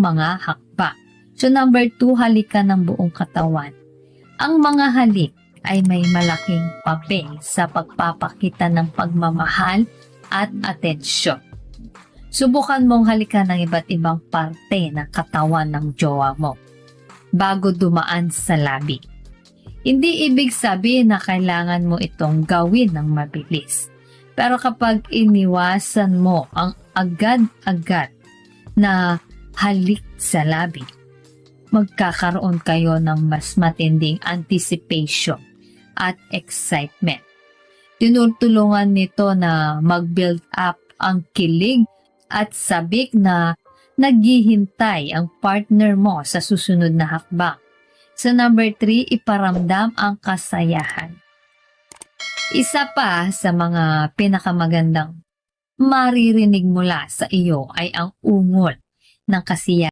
mga hakba. So number two, halikan ng buong katawan. Ang mga halik ay may malaking papel sa pagpapakita ng pagmamahal at atensyon. Subukan mong halikan ng iba't ibang parte ng katawan ng jowa mo bago dumaan sa labi. Hindi ibig sabihin na kailangan mo itong gawin ng mabilis. Pero kapag iniwasan mo ang agad-agad na halik sa labi, magkakaroon kayo ng mas matinding anticipation at excitement. Tinutulungan nito na mag-build up ang kilig at sabik na naghihintay ang partner mo sa susunod na hakbang. Sa number 3, iparamdam ang kasayahan. Isa pa sa mga pinakamagandang maririnig mula sa iyo ay ang ungol ng kasiyahan.